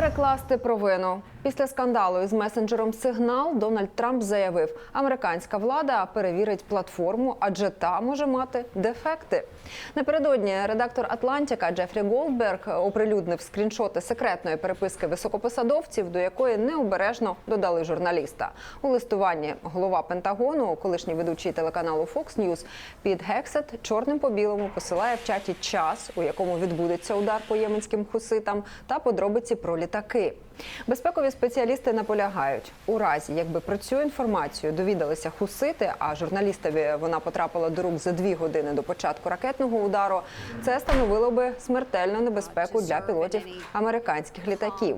Перекласти провину після скандалу із месенджером Сигнал Дональд Трамп заявив, американська влада перевірить платформу, адже та може мати дефекти. Напередодні редактор Атлантіка Джефрі Голдберг оприлюднив скріншоти секретної переписки високопосадовців, до якої необережно додали журналіста. У листуванні голова Пентагону, колишній ведучий телеканалу Fox News, Піт Гексет чорним по білому посилає в чаті час, у якому відбудеться удар по єменським хуситам, та подробиці про літаки. Безпекові спеціалісти наполягають, у разі якби про цю інформацію довідалися хусити, а журналістові вона потрапила до рук за дві години до початку ракетного удару. Це становило би смертельну небезпеку для пілотів американських літаків.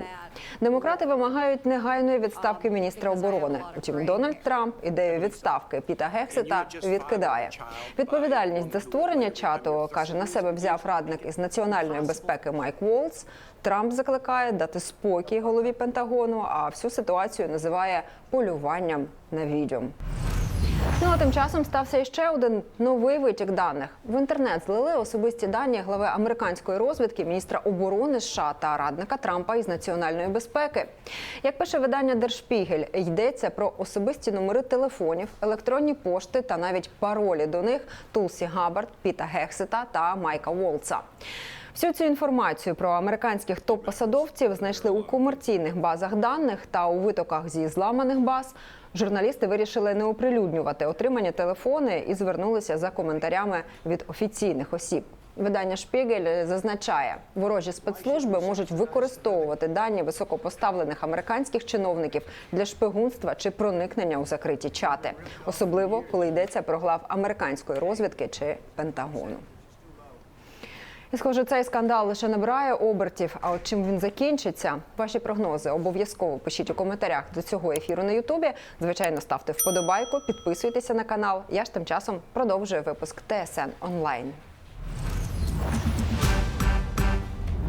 Демократи вимагають негайної відставки міністра оборони. Утім, Дональд Трамп ідею відставки Піта Гексета відкидає. Відповідальність за створення чату каже на себе взяв радник із національної безпеки Майк Волц. Трамп закликає дати спокій голові Пентагону, а всю ситуацію називає полюванням на відьом. Ну а тим часом стався іще один новий витік даних. В інтернет злили особисті дані глави американської розвідки, міністра оборони США та радника Трампа із національної безпеки. Як пише видання Держпігель, йдеться про особисті номери телефонів, електронні пошти та навіть паролі до них Тулсі Габбард, Піта Гексета та Майка Волца. Всю цю інформацію про американських топ-посадовців знайшли у комерційних базах даних та у витоках зі зламаних баз. Журналісти вирішили не оприлюднювати отримані телефони і звернулися за коментарями від офіційних осіб. Видання Шпігель зазначає, ворожі спецслужби можуть використовувати дані високопоставлених американських чиновників для шпигунства чи проникнення у закриті чати, особливо коли йдеться про глав американської розвідки чи Пентагону. І схоже, цей скандал лише набирає обертів. А от чим він закінчиться? Ваші прогнози обов'язково пишіть у коментарях до цього ефіру на Ютубі. Звичайно, ставте вподобайку, підписуйтеся на канал. Я ж тим часом продовжую випуск ТСН онлайн.